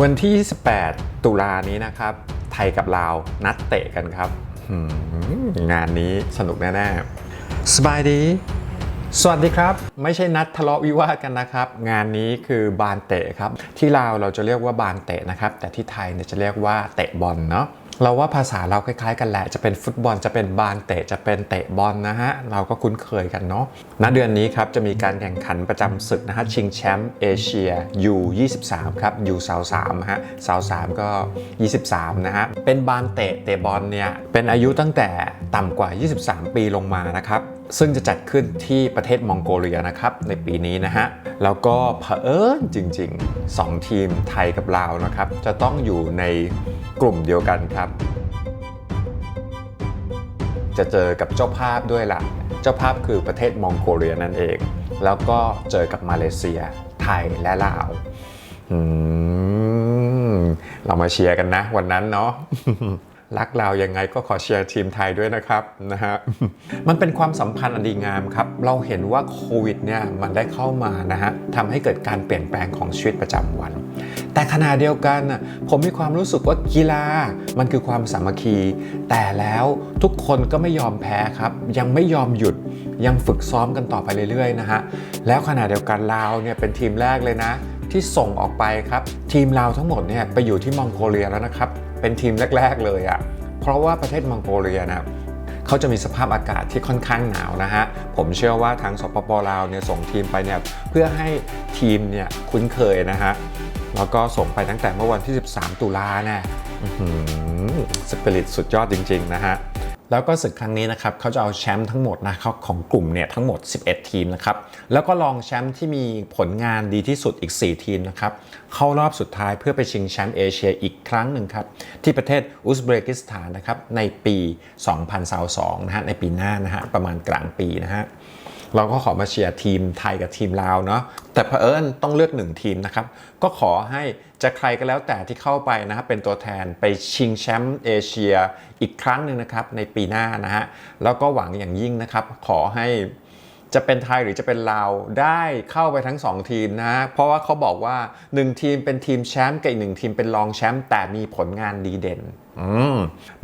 วันที่28ตุลานี้นะครับ ไทยกับลาวนัดเตะกันครับหืมงานนี้สนุกแน่ๆ สบายดี สวัสดีครับ ไม่ใช่นัดทะเลาะวิวาทกันนะครับ งานนี้คือบานเตะครับ ที่ลาวเราจะเรียกว่าบานเตะนะครับ แต่ที่ไทยเนี่ยจะเรียกว่าเตะบอลเนาะ เราว่าภาษาเราคล้ายๆกันแหละ จะเป็นฟุตบอล จะเป็นบานเตะ จะเป็นเตะบอลนะฮะ เราก็คุ้นเคยกันเนาะ ณ เดือนนี้ครับ จะมีการแข่งขันประจำศึกนะฮะ ชิงแชมป์เอเชีย U23 ครับ U สาว3ฮะสาว3ก็ 23 นะฮะ เป็นบานเตะ เตะบอลเนี่ย เป็นอายุตั้งแต่ต่ำกว่า 23 ปีลงมานะครับ ซึ่งจะจัดขึ้นที่ประเทศมองโกเลียนะครับในปีนี้นะฮะ แล้วก็เผอิญจริง ๆ 2 ทีมไทยกับลาวนะครับ จะต้องอยู่ในกลุ่มเดียวกันครับ จะเจอกับเจ้าภาพด้วยล่ะ เจ้าภาพคือประเทศมองโกเลียนั่นเอง แล้วก็เจอกับมาเลเซีย ไทยและลาวอืมเรามาเชียร์กันนะวันนั้นเนาะ รักเรายังไงก็ขอเชียร์ทีมไทยด้วยนะครับนะฮะมันเป็นความสัมพันธ์อันดีงามครับ เราเห็นว่าโควิดเนี่ยมันได้เข้ามานะฮะทำให้เกิดการเปลี่ยนแปลงของชีวิตประจำวัน แต่ขณะเดียวกันน่ะผมมีความรู้สึกว่ากีฬามันคือความสามัคคี แต่แล้วทุกคนก็ไม่ยอมแพ้ครับ ยังไม่ยอมหยุดยังฝึกซ้อมกันต่อไปเรื่อยๆนะฮะแล้วขณะเดียวกันลาวเนี่ยเป็นทีมแรกเลยนะ ที่ส่งออกไปครับ ทีมลาวทั้งหมดเนี่ยไปอยู่ที่มองโกเลียแล้วนะครับ เป็นทีมแรก ๆ เลยอะ่ะเพราะว่าประเทศมองโกเลียนะเขาจะมีสภาพอากาศที่ค่อนข้างหนาวนะฮะ ผมเชื่อว่าทางสปปลาวเนี่ยส่งทีมไปเนี่ยเพื่อให้ทีมเนี่ยคุ้นเคยนะฮะ แล้วก็ส่งไปตั้งแต่เมื่อวันที่ 13 ตุลาแน่สปิริตสุดยอดจริง ๆ นะฮะ แล้วก็ศึกครั้งนี้นะครับเขาจะเอาแชมป์ทั้งหมดนะครับของกลุ่มเนี่ยทั้งหมด 11 ทีมนะครับแล้วก็รองแชมป์ที่มีผลงานดีที่สุดอีก 4 ทีมนะครับเข้ารอบสุดท้ายเพื่อไปชิงแชมป์เอเชียอีกครั้งหนึ่งครับที่ประเทศอุซเบกิสถานนะครับในปี 2022นะฮะในปีหน้านะฮะประมาณกลางปีนะฮะ เราก็ขอมาเชียร์ทีมไทยกับทีมลาวเนาะแต่เผอิญต้องเลือกหนึ่งทีมนะครับ ก็ขอให้จะใครก็แล้วแต่ที่เข้าไปนะครับเป็นตัวแทนไปชิงแชมป์เอเชียอีกครั้งหนึ่งนะครับในปีหน้านะฮะแล้วก็หวังอย่างยิ่งนะครับ ขอให้จะเป็นไทยหรือจะเป็นลาวได้เข้าไปทั้ง 2 ทีมนะฮะเพราะว่าเขาบอกว่า 1 ทีมเป็นทีมแชมป์กับอีกหนึ่งทีมเป็นรองแชมป์แต่มีผลงานดีเด่น ม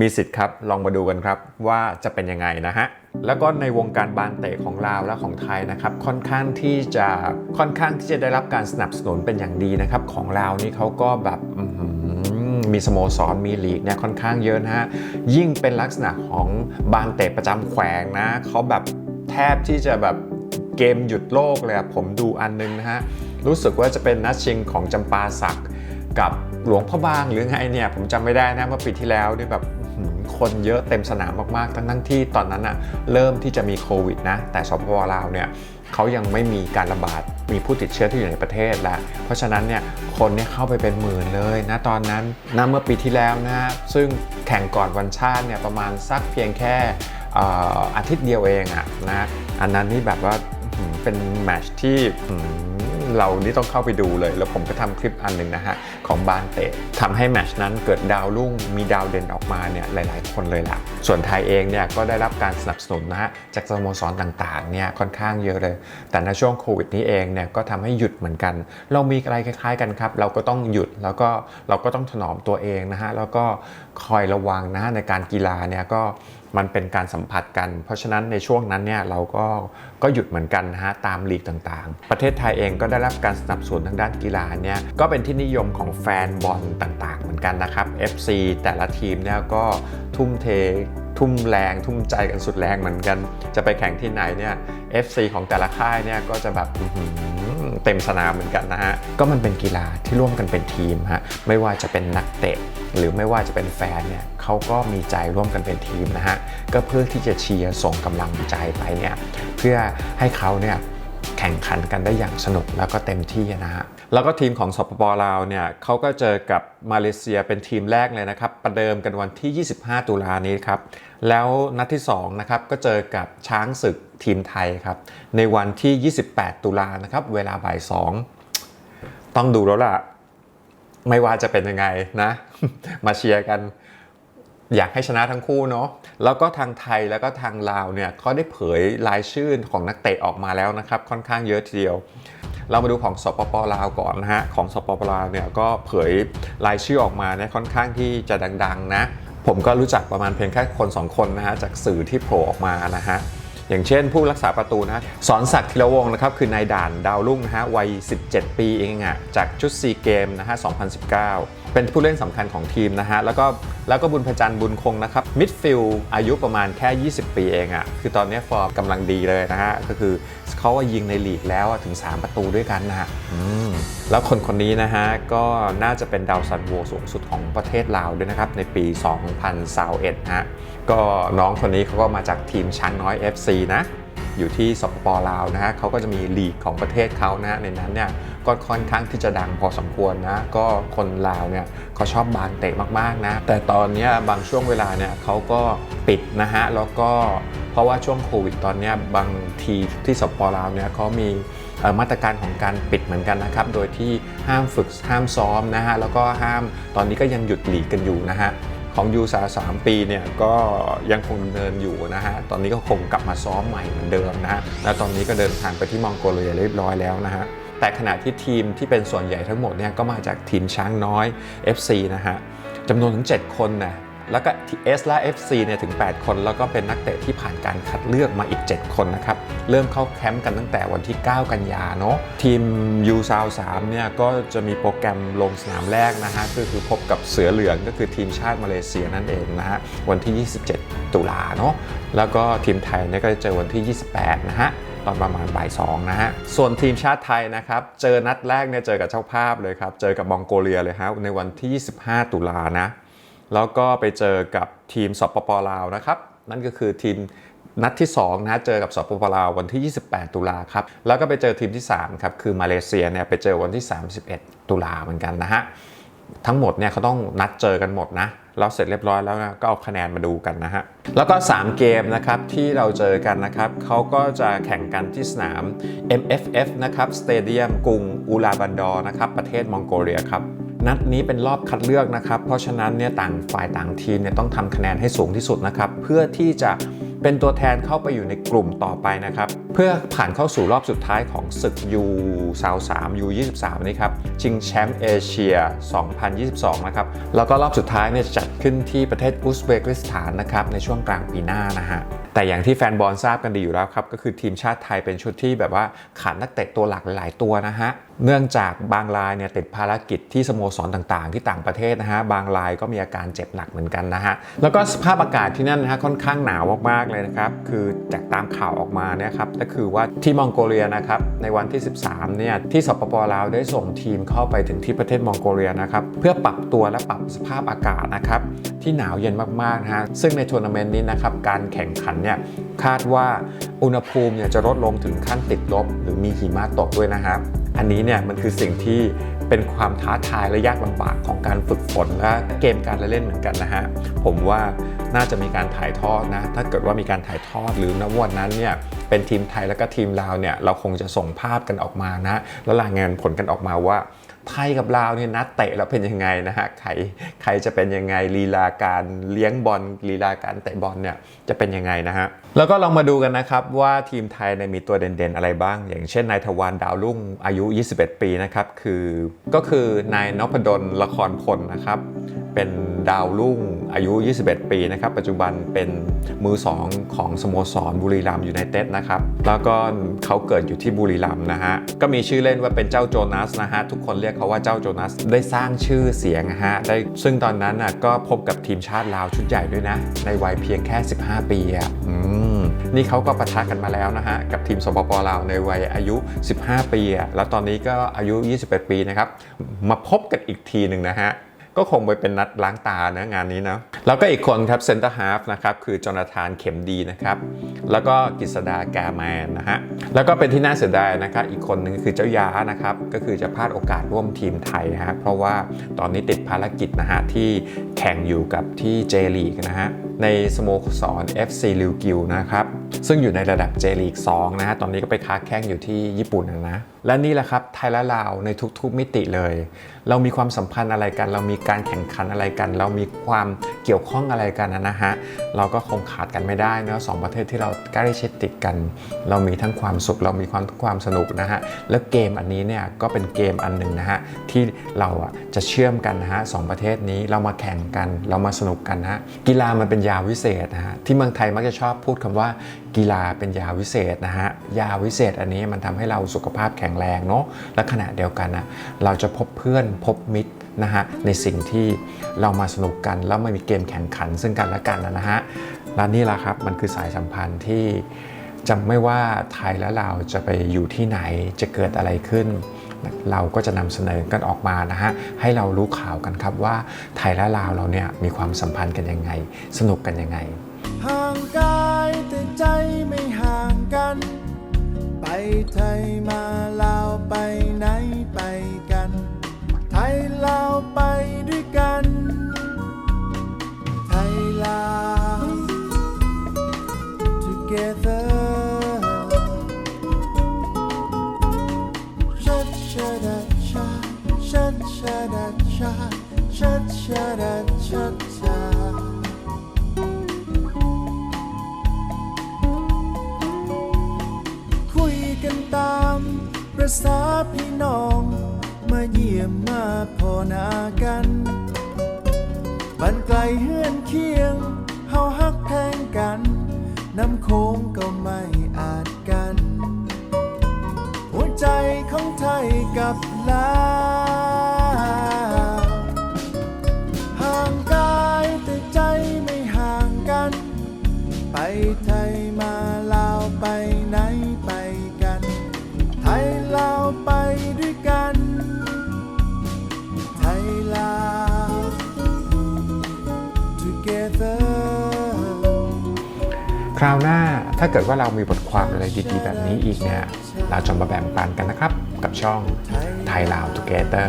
มีสิทธิ์ครับ ลองมาดูกันครับว่าจะเป็นยังไงนะฮะ แล้วก็ในวงการบานเตะของลาวและของไทยนะครับ ค่อนข้างที่จะค่อนข้างที่จะได้รับการสนับสนุนเป็นอย่างดีนะครับ ของลาวนี่เขาก็แบบมีสโมสรมีลีกเนี่ยค่อนข้างเยอะนะฮะ ยิ่งเป็นลักษณะของบานเตะประจำแขวงนะเขาแบบแทบที่จะแบบเกมหยุดโลกเลยผมดูอันนึงนะฮะ รู้สึกว่าจะเป็นนัดชิงของจำปาสักกับ หลวงพ่อบางหรือไงเนี่ยผมจำไม่ได้นะเมื่อปีที่แล้วนี่แบบคนเยอะเต็มสนามมากๆ ทั้งทั้งที่ตอนนั้นอะเริ่มที่จะมีโควิดนะ แต่สปปลาวเนี่ยเขายังไม่มีการระบาด มีผู้ติดเชื้อที่อยู่ในประเทศแล้วเพราะฉะนั้นเนี่ยคนเนี่ยเข้าไปเป็นหมื่นเลยนะตอนนั้นนะเมื่อปีที่แล้วนะซึ่งแข่งก่อนวันชาติเนี่ยประมาณสักเพียงแค่อาทิตย์เดียวเองอะนะอันนั้นนี่แบบว่าเป็นแมชที่ เรานี่ต้องเข้าไปดูเลย แล้วผมก็ทำคลิปอันหนึ่งนะฮะ ของบานเตะทำให้แมชนั้นเกิดดาวรุ่งมีดาวเด่นออกมาเนี่ยหลาย ๆ คนเลยล่ะ ส่วนไทยเองเนี่ยก็ได้รับการสนับสนุนนะฮะจากสโมสรต่าง ๆ เนี่ยค่อนข้างเยอะเลย แต่ในช่วงโควิดนี้เองเนี่ยก็ทำให้หยุดเหมือนกัน เรามีอะไรคล้าย ๆ กันครับ เราก็ต้องหยุดแล้วก็เราก็ต้องถนอมตัวเองนะฮะแล้วก็คอยระวังนะฮะในการกีฬาเนี่ยก็ มันเป็นการสัมผัสกัน เพราะฉะนั้นในช่วงนั้นเนี่ยเราก็ก็หยุดเหมือนกันนะฮะตามลีกต่างๆ ประเทศไทยเองก็ได้รับการสนับสนุนทางด้านกีฬาเนี่ยก็เป็นที่นิยมของแฟนบอลต่างๆ เหมือนกันนะครับ FC แต่ละทีมเนี่ยก็ทุ่มเททุ่มแรงทุ่มใจกันสุดแรงเหมือนกัน จะไปแข่งที่ไหนเนี่ย FC ของแต่ละค่ายเนี่ยก็จะแบบ เต็มสนามเหมือนกันนะฮะ ก็มันเป็นกีฬาที่ร่วมกันเป็นทีมฮะ ไม่ว่าจะเป็นนักเตะ หรือไม่ว่าจะเป็นแฟนเนี่ยเขาก็มีใจร่วมกันเป็นทีมนะฮะ ก็เพื่อที่จะเชียร์ส่งกำลังใจไปเนี่ย เพื่อให้เขาเนี่ย แข่งขันกันได้อย่างสนุกแล้วก็เต็มที่นะฮะแล้วก็ทีมของสปปลาวเนี่ยเขาก็เจอกับมาเลเซียเป็นทีมแรกเลยนะครับ ประเดิมกันวันที่ 25 ตุลานี้ครับ แล้วนัดที่2นะครับก็เจอกับช้างศึกทีมไทยครับ ในวันที่ 28 ตุลานะครับเวลาบ่าย 2 ต้องดูแล้วล่ะ ไม่ว่าจะเป็นยังไงนะ มาเชียร์กัน อยากให้ชนะทั้งคู่เนาะแล้วก็ทางไทยแล้วก็ทางลาวเนี่ยก็ได้เผยรายชื่อของนักเตะออกมาแล้วนะครับ ค่อนข้างเยอะทีเดียว เรามาดูของสปปลาวก่อนนะฮะของสปปลาวเนี่ยก็เผยรายชื่อออกมาเนี่ยค่อนข้างที่จะดัง ๆ นะ ผมก็รู้จักประมาณเพียงแค่คนสองคนนะฮะจากสื่อที่โผล่ออกมานะฮะ อย่างเช่นผู้รักษาประตูนะฮะสอนศักดิ์ธีรวงศ์นะครับคือนายด่านดาวรุ่งนะฮะวัย 17 ปีเองอะจากชุดซีเกมนะฮะ 2019 เป็นผู้เล่นสำคัญของทีมนะฮะแล้วก็แล้วก็บุญพจันทร์บุญคงนะครับมิดฟิลอายุประมาณแค่ 20 ปีเองอะคือตอนนี้ฟอร์มกำลังดีเลยนะฮะก็คือ เขาว่ายิงในลีกแล้วถึง 3 ประตูด้วยกันนะฮะแล้วคนคนนี้นะฮะก็น่าจะเป็นดาวซันโวสูงสุดของประเทศลาวด้วยนะครับ ในปี 2021ฮะก็น้องคนนี้เขาก็มาจากทีมช้างน้อย FC นะอยู่ที่สปปลาวนะฮะเขาก็จะมีลีกของประเทศเขานะในนั้นเนี่ยก็ค่อนข้างที่จะดังพอสมควรนะ ก็คนลาวเนี่ยเขาชอบบางเตะมากๆนะ แต่ตอนนี้บางช่วงเวลาเนี่ยเขาก็ปิดนะฮะแล้วก็ เพราะว่าช่วงโควิดตอนนี้บางทีที่สปปลาวเนี่ยเขามีมาตรการของการปิดเหมือนกันนะครับ โดยที่ห้ามฝึกห้ามซ้อมนะฮะ แล้วก็ห้ามตอนนี้ก็ยังหยุดหลีกกันอยู่นะฮะ ของยูซา3ปีเนี่ยก็ยังคงดำเนินอยู่นะฮะ ตอนนี้ก็คงกลับมาซ้อมใหม่เหมือนเดิมนะฮะ และตอนนี้ก็เดินทางไปที่มองโกเลียเรียบร้อยแล้วนะฮะ แต่ขณะที่ทีมที่เป็นส่วนใหญ่ทั้งหมดเนี่ยก็มาจากทีมช้างน้อย FC นะฮะจำนวนถึง 7 คนนะ แล้วก็ S และ FC เนี่ยถึง 8 คน แล้วก็เป็นนักเตะที่ผ่านการคัดเลือกมาอีก 7 คนนะครับ เริ่มเข้าแคมป์กันตั้งแต่วันที่ 9 กันยาเนาะทีม U ซาว3เนี่ยก็จะมีโปรแกรมลงสนามแรกนะฮะก็คือพบกับเสือเหลืองก็คือทีมชาติมาเลเซียนั่นเองนะฮะวันที่ 27 ตุลาเนาะแล้วก็ทีมไทยเนี่ยก็จะเจอวันที่ 28 นะฮะตอนประมาณบ่ายสองนะฮะ ส่วนทีมชาติไทยนะครับ เจอนัดแรกเนี่ยเจอกับเจ้าภาพเลยครับ เจอกับมองโกเลียเลยฮะในวันที่ 25 ตุลานะ แล้วก็ไปเจอกับทีมสปปลาวนะครับ นั่นก็คือทีมนัดที่2นะฮะเจอกับสปปลาววันที่ 28 ตุลาครับแล้วก็ไปเจอทีมที่3ครับคือมาเลเซียเนี่ยไปเจอวันที่ 31 ตุลาเหมือนกันนะฮะทั้งหมดเนี่ยเขาต้องนัดเจอกันหมดนะเราเสร็จเรียบร้อยแล้วนะก็เอาคะแนนมาดูกันนะฮะแล้วก็ 3 เกมนะครับที่เราเจอกันนะครับเขาก็จะแข่งกันที่สนาม MFF นะครับสเตเดียมกรุงอูลาบันดอร์นะครับประเทศมองโกเลียครับ นัดนี้เป็นรอบคัดเลือกนะครับ เพราะฉะนั้นเนี่ยต่างฝ่ายต่างทีมเนี่ยต้องทำคะแนนให้สูงที่สุดนะครับ เพื่อที่จะเป็นตัวแทนเข้าไปอยู่ในกลุ่มต่อไปนะครับ เพื่อผ่านเข้าสู่รอบสุดท้ายของศึกยูซาว3ยู23นี้ครับชิงแชมป์เอเชีย 2022 นะครับ แล้วก็รอบสุดท้ายเนี่ยจะจัดขึ้นที่ประเทศอุซเบกิสถานนะครับในช่วงกลางปีหน้านะฮะแต่อย่างที่แฟนบอลทราบกันดีอยู่แล้วครับ ก็คือทีมชาติไทยเป็นชุดที่แบบว่าขาดนักเตะตัวหลักหลาย ๆ ตัวนะฮะ เนื่องจากบางรายเนี่ยติดภารกิจที่สโมสรต่างๆ ที่ต่างประเทศนะฮะบางรายก็มีอาการเจ็บหนักเหมือนกันนะฮะแล้วก็สภาพอากาศที่นั่นนะฮะค่อนข้างหนาวมากๆเลยนะครับคือจากตามข่าวออกมาเนี่ยครับก็คือว่าที่มองโกเลียนะครับในวันที่ 13เนี่ยที่สปปลาวได้ส่งทีมเข้าไปถึงที่ประเทศมองโกเลียนะครับเพื่อปรับตัวและปรับสภาพอากาศนะครับที่หนาวเย็นมากๆนะฮะซึ่งในทัวร์นาเมนต์นี้นะครับการแข่งขันเนี่ยคาดว่าอุณหภูมิเนี่ยจะลดลงถึงขั้นติดลบ หรือมีหิมะตกด้วยนะครับ อันนี้เนี่ยมันคือสิ่งที่เป็นความท้าทายและยากลำบากของการฝึกฝนและเกมการละเล่นเหมือนกันนะฮะผมว่าน่าจะมีการถ่ายทอดนะถ้าเกิดว่ามีการถ่ายทอดหรือณวันนั้นเนี่ยเป็นทีมไทยแล้วก็ทีมลาวเนี่ยเราคงจะส่งภาพกันออกมานะแล้วรายงานผลกันออกมาว่า ไทยกับลาวเนี่ยนัดเตะแล้วเป็นยังไงนะฮะใครใครจะเป็นยังไงลีลาการเลี้ยงบอลลีลาการเตะบอลเนี่ยจะเป็นยังไงนะฮะแล้วก็ลองมาดูกันนะครับว่าทีมไทยเนี่ยมีตัวเด่นๆอะไรบ้าง อย่างเช่นนายทวารดาวรุ่งอายุ 21 ปีนะครับคือก็คือนายนพดลละครพลนะครับเป็นดาวรุ่งอายุ 21 ปีนะครับปัจจุบันเป็นมือ 2 ของสโมสรบุรีรัมย์ยูไนเต็ดนะครับแล้วก็เขาเกิดอยู่ที่บุรีรัมย์นะฮะก็มีชื่อเล่นว่าเป็นเจ้าโจนัสนะฮะทุกคนเรียกเขาว่าเจ้าโจนัสได้สร้างชื่อเสียงนะฮะได้ซึ่งตอนนั้นน่ะก็พบกับทีมชาติลาวชุดใหญ่ด้วยนะ ในวัยเพียงแค่ 15 ปีอะอืมนี่เขาก็ประทะกันมาแล้วนะฮะ กับทีมสปปลาวในวัยอายุ 15 ปีอะแล้วตอนนี้ก็อายุ 21 ปีนะครับ มาพบกันอีกทีหนึ่งนะฮะ ก็คงไปเป็นนัดล้างตานะงานนี้นะ แล้วก็อีกคนครับเซนเตอร์ฮาฟนะครับคือจอนาธานเข็มดีนะครับ แล้วก็กฤษดาแกแมนนะฮะ แล้วก็เป็นที่น่าเสียดายนะครับอีกคนหนึ่งคือเจ้ายานะครับ ก็คือจะพลาดโอกาสร่วมทีมไทยฮะเพราะว่าตอนนี้ติดภารกิจนะฮะที่แข่งอยู่กับที่เจลีกนะฮะในสโมสร FC ลิวกิวนะครับซึ่งอยู่ในระดับเจลีก2นะฮะตอนนี้ก็ไปค้าแข้งอยู่ที่ญี่ปุ่นนะ และนี่แหละครับไทยและลาวในทุกๆมิติเลย เรามีความสัมพันธ์อะไรกัน เรามีการแข่งขันอะไรกัน เรามีความเกี่ยวข้องอะไรกันนะฮะเราก็คงขาดกันไม่ได้เนะสองประเทศที่เราใกล้ชิดติดกัน เรามีทั้งความสุข เรามีความความสนุกนะฮะแล้วเกมอันนี้เนี่ยก็เป็นเกมอันหนึ่งนะฮะที่เราอะจะเชื่อมกันนะฮะสองประเทศนี้เรามาแข่งกัน เรามาสนุกกันนะฮะกีฬามันเป็นยาวิเศษนะฮะที่เมืองไทยมักจะชอบพูดคำว่า กีฬาเป็นยาวิเศษนะฮะ ยาวิเศษอันนี้มันทำให้เราสุขภาพแข็งแรงเนาะ และขณะเดียวกันนะเราจะพบเพื่อนพบมิตรนะฮะในสิ่งที่เรามาสนุกกันแล้วมันมีเกมแข่งขันซึ่งกันและกันนะฮะและนี่แหละครับมันคือสายสัมพันธ์ที่จะไม่ว่าไทยและลาวจะไปอยู่ที่ไหนจะเกิดอะไรขึ้น เราก็จะนำเสนอกันออกมานะฮะให้เรารู้ข่าวกันครับว่าไทยและลาวเราเนี่ยมีความสัมพันธ์กันยังไง สนุกกันยังไง ไทยมาลาวไปไหนไปกัน ไทยลาวไปด้วยกัน ไทยลาว together เฮือนเคียง เฮาฮักแพงกัน น้ำโค้งก็ไม่อาจกัน หัวใจของไทยกับ ราวหน้าถ้าเกิดว่าเรามีบทความอะไรดีๆ แบบนี้อีกเนี่ยเราจะมาแบ่งปันกันนะครับ กับช่องไทยลาว Together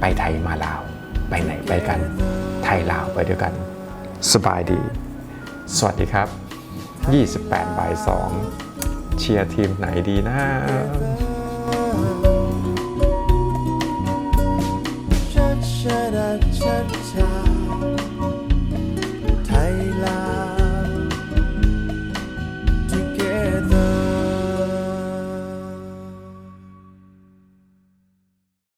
ไปไทยมาลาว ไปไหนไปกัน ไทยลาวไปด้วยกัน สบายดี สวัสดีครับ 28บ่าย2เชียร์ทีมไหนดีนะชัดชะดัดชัดชา